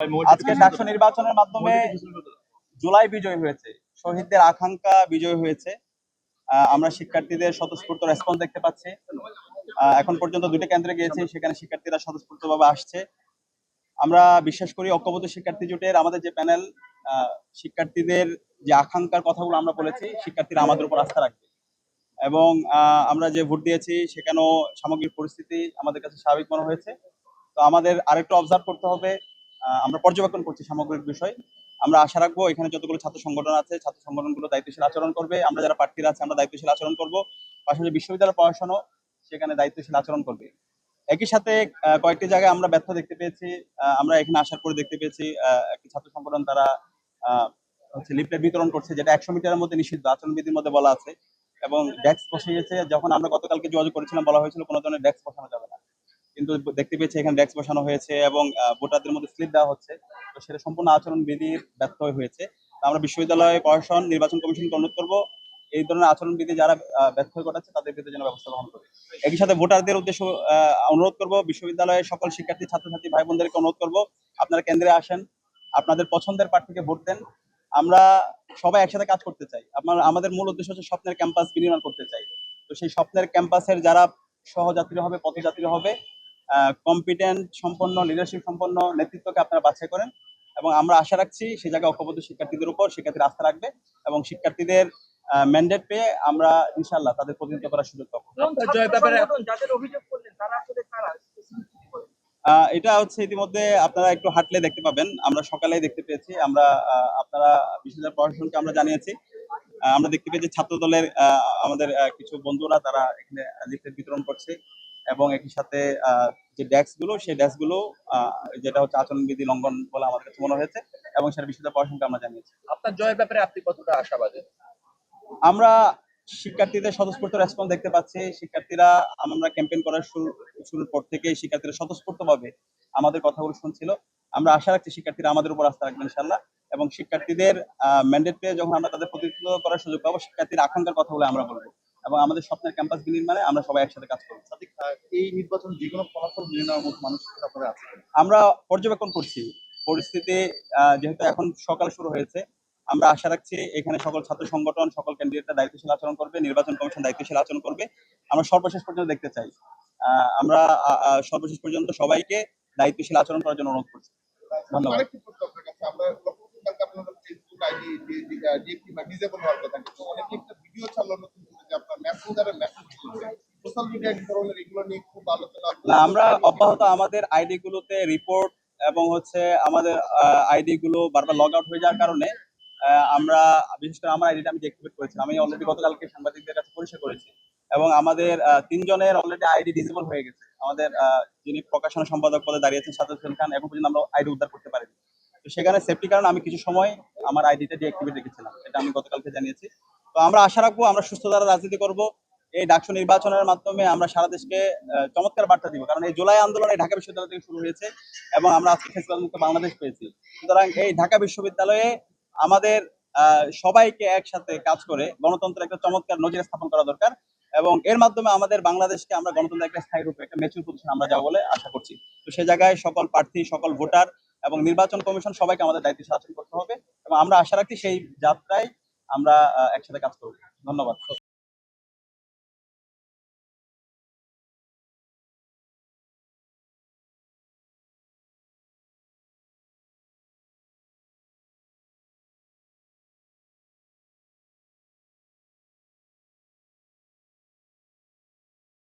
আজকে ডাকসু নির্বাচনের মাধ্যমে জুলাই বিজয় হয়েছে। শহীদদের আকাঙ্ক্ষা বিজয় হয়েছে। আমরা শিক্ষার্থীদের স্বতঃস্ফূর্ত রেসপন্স দেখতে পাচ্ছি। এখন পর্যন্ত দুটো কেন্দ্রে গিয়েছি সেখানে শিক্ষার্থীরা স্বতঃস্ফূর্ত ভাবে আসছে। আমরা বিশ্বাস করি ঐক্যবদ্ধ শিক্ষার্থী জোটের আমাদের যে প্যানেল শিক্ষার্থীদের যে আকাঙ্ক্ষার কথাগুলো আমরা বলেছি শিক্ষার্থীরা আমাদের উপর আস্থা রাখবে। এবং আহ, আমরা যে ভোট দিয়েছি সেখানেও সামগ্রিক পরিস্থিতি আমাদের কাছে স্বাভাবিক মনে হয়েছে। তো আমাদের আরেকটু অবজার্ভ করতে হবে আমরা পর্যবেক্ষণ করছি সামগ্রিক বিষয়। আমরা আশা রাখব এখানে যতগুলো ছাত্র সংগঠন আছে, ছাত্র সংগঠনগুলো দায়িত্বশীল আচরণ করবে। আমরা যারা প্রার্থীরা আছে, আমরা দায়িত্বশীল আচরণ করব। পাশাপাশি বিশ্ববিদ্যালয় প্রশাসনও সেখানে দায়িত্বশীল আচরণ করবে। একই সাথে কয়েকটি জায়গায় আমরা ব্যর্থ দেখতে পেয়েছি। আমরা এখানে আসার পরে দেখতে পেয়েছি একটি ছাত্র সংগঠন তারা হচ্ছে লিফলেট বিতরণ করছে, যেটা একশো মিটারের মধ্যে নিষিদ্ধ, আচরণবিধির মধ্যে বলা আছে। এবং ডেস্ক বসে গেছে। যখন আমরা গতকালকে যোগাযোগ করেছিলাম, বলা হয়েছিল কোনো ধরনের ডেস্ক বসানো যাবে না। কিন্তু দেখতে পেয়েছি এখানে ডেস্ক বসানো হয়েছে এবং ভোটারদের মধ্যে স্লিপ দেওয়া হচ্ছে। তো সেটা সম্পূর্ণ আচরণ বিধির ব্যর্থ হয়েছে আমরা বিশ্ববিদ্যালয় প্রশাসন নির্বাচন কমিশনকে অনুরোধ করব, এই ধরনের আচরণ বিধি যারা ব্যর্থ ঘটাচ্ছে তাদের বিরুদ্ধে যেন ব্যবস্থা গ্রহণ করে। একই সাথে ভোটারদের উদ্দেশ্য অনুরোধ করব, বিশ্ববিদ্যালয়ের সকল শিক্ষার্থী, ছাত্রছাত্রী ভাই বোনদেরকে অনুরোধ করব, আপনারা কেন্দ্রে আসেন, আপনাদের পছন্দের প্রার্থীকে ভোট দেন। আমরা সবাই একসাথে কাজ করতে চাই। আপনার আমাদের মূল উদ্দেশ্য হচ্ছে স্বপ্নের ক্যাম্পাস বিনির্মাণ করতে চাই। তো সেই স্বপ্নের ক্যাম্পাসের যারা সহযাত্রী হবে, পথযাত্রী হবে কম্পিটেন্ট সম্পন্ন লিডারশিপ সম্পন্ন নেতৃত্বকে আপনারা বাছাই করেন এবং আমরা আশা রাখছি সেই জায়গায় ঐক্যবদ্ধ শিক্ষার্থীদের উপর শিক্ষার্থীরা আস্থা রাখবে এবং শিক্ষার্থীদের ম্যান্ডেট পেয়ে আমরা ইনশাল্লাহ তাদের প্রতিনিধিত্ব করার সুযোগ পাবো। আহ, এটা হচ্ছে ইতিমধ্যে আপনারা একটু হাঁটলে দেখতে পাবেন। আমরা সকালেই দেখতে পেয়েছি। আমরা আহ, আপনারা বিশ্ববিদ্যালয় প্রশাসনকে আমরা জানিয়েছি। আহ, আমরা দেখতে পেয়েছি ছাত্র দলের আহ, আমাদের আহ, কিছু বন্ধুরা তারা এখানে লিফলেট বিতরণ করছে। এবং একই সাথে যে ডেস্কগুলো সেই ডেস্কগুলো আহ, যেটা হচ্ছে আচরণবিধি লঙ্ঘন বলে আমাদের কাছে মনে হয়েছে এবং সেটা বিশ্ববিদ্যালয় প্রশাসনকে আমরা জানিয়েছি। আপনার জয়ের ব্যাপারে আপনি কতটা আশাবাদী? আমরা শিক্ষার্থীদের স্বতঃস্ফূর্ত রেসপন্স দেখতে পাচ্ছি। শিক্ষার্থীরা আমরা ক্যাম্পেইন করার শুরু শুরুর পর থেকে শিক্ষার্থীরা স্বতঃস্ফূর্ত ভাবে আমাদের কথাগুলো শুনছিল। আমরা আশা রাখছি শিক্ষার্থীরা আমাদের উপর আস্থা রাখবেন ইনশাল্লাহ এবং শিক্ষার্থীদের ম্যান্ডেট পেয়ে যখন আমরা তাদের প্রতিনিধিত্ব করার সুযোগ পাবো শিক্ষার্থীর আকাঙ্ক্ষার কথাগুলো আমরা বলব। এবং আমাদের স্বপ্নের ক্যাম্পাস বিনির্মাণে আমরা সবাই একসাথে কাজ করব। এই নির্বাচন যে কোনো ফলাফল মেনে নেওয়ার মতো মানুষ আছে আমরা পর্যবেক্ষণ করছি। পরিস্থিতি যেহেতু এখন সকাল শুরু হয়েছে আমরা আশা রাখছি এখানে সকল ছাত্র সংগঠন সকল ক্যান্ডিডেটরা দায়িত্বশীল আচরণ করবে নির্বাচন কমিশন দায়িত্বশীল আচরণ করবে। আমরা সর্বশেষ পর্যন্ত দেখতে চাই। আহ, আমরা সর্বশেষ পর্যন্ত সবাইকে দায়িত্বশীল আচরণ করার জন্য অনুরোধ করছি। ধন্যবাদ। আমরা আমরা অব্যাহত আমাদের আইডি গুলোতে রিপোর্ট এবং হচ্ছে আমাদের আইডি গুলো বারবার লগ আউট হয়ে যাওয়ার কারণে আমরা, বিশেষ করে আমার আইডিটা আমি ডিঅ্যাক্টিভেট করেছিলাম, আমি অলরেডি গতকালকে সাংবাদিকদের কাছে পরিচয় করেছি। এবং আমাদের তিনজনের অলরেডি আইডি ডিসেবল হয়ে গেছে। আমাদের যিনি প্রকাশনা সম্পাদক পদে দাঁড়িয়েছেন সাদত হোসেন খান, এখন পর্যন্ত আমরা আইডি উদ্ধার করতে পারিনি। তো সেখানে সেফটি কারণে আমি কিছু সময় আমার আইডিটা ডিঅ্যাক্টিভেট রেখেছিলাম, এটা আমি গতকালকে জানিয়েছি। তো আমরা আশা রাখব, আমরা সুস্থ দ্বারা রাজনীতি করব। এই ডাকসু নির্বাচনের মাধ্যমে আমরা সারা দেশকে চমৎকার বার্তা দিব। কারণ এই জুলাই আন্দোলন এই ঢাকা বিশ্ববিদ্যালয় থেকে শুরু হয়েছে এবং আমরা আজকে ফেসবুক মুক্ত বাংলাদেশ পেয়েছি। সুতরাং এই ঢাকা বিশ্ববিদ্যালয়ে আমাদের সবাইকে একসাথে কাজ করে গণতন্ত্রের একটা চমৎকার নজির স্থাপন করা দরকার এবং এর মাধ্যমে আমাদের বাংলাদেশকে আমরা গণতন্ত্রের একটা স্থায়ী রূপে, একটা মেচুর প্রতিষ্ঠান আমরা যাব বলে আশা করছি। তো সেই জায়গায় সকল প্রার্থী, সকল ভোটার এবং নির্বাচন কমিশন সবাইকে আমাদের দায়িত্ব শাসন করতে হবে এবং আমরা আশা রাখছি সেই যাত্রায় আমরা একসাথে কাজ করব। ধন্যবাদ।